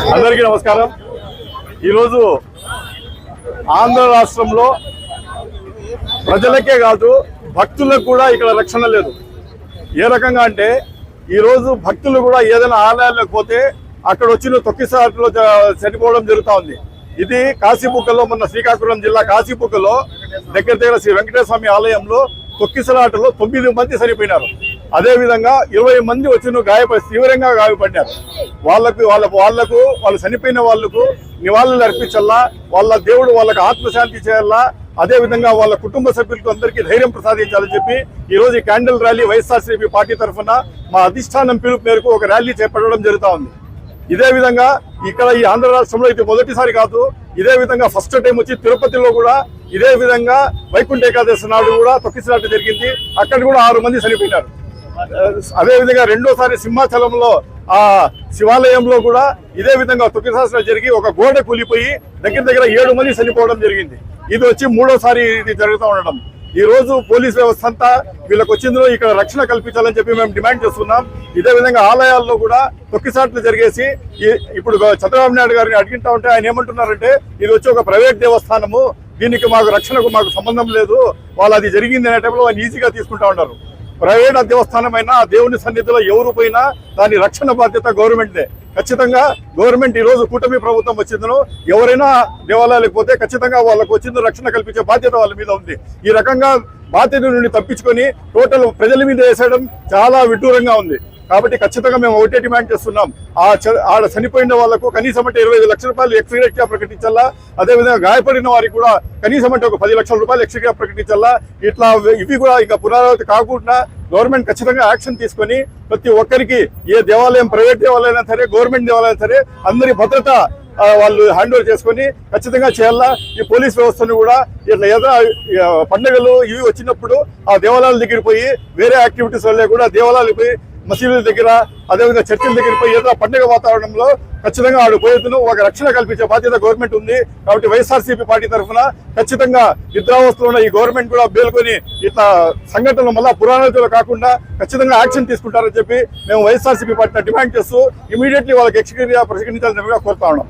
అందరికీ నమస్కారం. ఈరోజు ఆంధ్ర రాష్ట్రంలో ప్రజలకే కాదు భక్తులకు కూడా ఇక్కడ రక్షణ లేదు. ఏ రకంగా అంటే ఈరోజు భక్తులు కూడా ఏదైనా ఆలయాలకు పోతే అక్కడ వచ్చిన తొక్కిసాట్లో చనిపోవడం జరుగుతూ ఉంది. ఇది కాశీబుక్కలో మొన్న శ్రీకాకుళం జిల్లా కాశీబుక్కలో దగ్గర దగ్గర శ్రీ వెంకటేశ్వర స్వామి ఆలయంలో తొక్కిసలాటలో తొమ్మిది మంది చనిపోయినారు. అదే విధంగా ఇరవై మంది వచ్చిన గాయపడి తీవ్రంగా గాయపడ్డారు వాళ్ళకు వాళ్ళ వాళ్ళకు వాళ్ళు చనిపోయిన వాళ్ళకు నివాళులు అర్పించాలా వాళ్ళ దేవుడు వాళ్ళకు ఆత్మశాంతి చేయాలా అదే విధంగా వాళ్ళ కుటుంబ సభ్యులకు అందరికీ ధైర్యం ప్రసాదించాలని చెప్పి ఈ రోజు ఈ క్యాండిల్ ర్యాలీ వైఎస్ఆర్సీపీ పార్టీ తరఫున మా అధిష్టానం పిలుపు మేరకు ఒక ర్యాలీ చేపట్టడం జరుగుతూ ఉంది. ఇదే విధంగా ఇక్కడ ఈ ఆంధ్ర రాష్ట్రంలో ఇది మొదటిసారి కాదు ఇదే విధంగా ఫస్ట్ టైం వచ్చి తిరుపతిలో కూడా ఇదే విధంగా వైకుంఠ ఏకాదశి నాడు కూడా తొక్కిసలాట జరిగింది. అక్కడ కూడా ఆరు మంది చనిపోయినారు. అదే విధంగా రెండోసారి సింహాచలంలో ఆ శివాలయంలో కూడా ఇదే విధంగా తొక్కిసాసన జరిగి ఒక గోడ కూలిపోయి దగ్గర దగ్గర ఏడు మంది చనిపోవడం జరిగింది. ఇది వచ్చి మూడోసారి ఇది జరుగుతూ ఉండడం. ఈ రోజు పోలీస్ వ్యవస్థ అంతా వీళ్ళకి వచ్చిందో ఇక్కడ రక్షణ కల్పించాలని చెప్పి మేము డిమాండ్ చేస్తున్నాం. ఇదే విధంగా ఆలయాల్లో కూడా తొక్కిసాట్లు జరిగేసి ఇప్పుడు చంద్రబాబు నాయుడు గారిని అడిగింటా ఉంటే ఆయన ఏమంటున్నారంటే ఇది వచ్చి ఒక ప్రైవేట్ దేవస్థానము. దీనికి మాకు రక్షణకు మాకు సంబంధం లేదు. వాళ్ళు అది జరిగింది అనే టైంలో వాళ్ళు ఈజీగా తీసుకుంటా ఉన్నారు. ప్రైవేట్ దేవస్థానమైనా ఆ దేవుని సన్నిధిలో ఎవరు పోయినా దాని రక్షణ బాధ్యత గవర్నమెంట్దే. ఖచ్చితంగా గవర్నమెంట్ ఈ రోజు కూటమి ప్రభుత్వం వచ్చిందను ఎవరైనా దేవాలయాలకు పోతే ఖచ్చితంగా వాళ్ళకు వచ్చింది రక్షణ కల్పించే బాధ్యత వాళ్ళ మీద ఉంది. ఈ రకంగా బాధ్యత నుండి తప్పించుకొని టోటల్ ప్రజల మీద వేసేయడం చాలా విడ్డూరంగా ఉంది. కాబట్టి ఖచ్చితంగా మేము ఒకటే డిమాండ్ చేస్తున్నాం. ఆ చ- ఆడ చనిపోయిన వాళ్ళకు కనీసం అంటే ఇరవై లక్షల రూపాయలు ఎక్స్గ్రేట్గా ప్రకటించాలా అదేవిధంగా గాయపడిన వారికి కూడా కనీసం అంటే ఒక పది లక్షల రూపాయలు ఎక్స్గ్రేట్ ప్రకటించాలా ఇట్లా ఇవి కూడా ఇంకా పునరావృతి కాకుండా గవర్నమెంట్ ఖచ్చితంగా యాక్షన్ తీసుకొని ప్రతి ఒక్కరికి ఏ దేవాలయం ప్రైవేట్ దేవాలయం సరే గవర్నమెంట్ దేవాలయం సరే అందరి భద్రత వాళ్ళు హ్యాండ్ ఓవర్ చేసుకొని ఖచ్చితంగా చేయాలా ఈ పోలీస్ వ్యవస్థను కూడా ఇట్లా ఏదో పండుగలు ఇవి వచ్చినప్పుడు ఆ దేవాలయాల దగ్గర పోయి వేరే యాక్టివిటీస్ వల్లే కూడా దేవాలయాలకు పోయి మసీదుల దగ్గర అదేవిధంగా చర్చిల దగ్గర పోయి ఏదైనా పండుగ వాతావరణంలో ఖచ్చితంగా ఆడు పోయేతును ఒక రక్షణ కల్పించే బాధ్యత గవర్నమెంట్ ఉంది. కాబట్టి వైఎస్ఆర్సీపీ పార్టీ తరఫున ఖచ్చితంగా నిద్రావస్థలో ఉన్న ఈ గవర్నమెంట్ కూడా మేల్కొని ఇట్లా సంఘటనలు మళ్ళా పురాణాలు కాకుండా ఖచ్చితంగా యాక్షన్ తీసుకుంటారని చెప్పి మేము వైఎస్ఆర్సీపీ పార్టీని డిమాండ్ చేస్తూ ఇమీడియట్లీ వాళ్ళకి ఎక్స్క్యూరియా ప్రకటించాలని కోరుతా ఉన్నాం.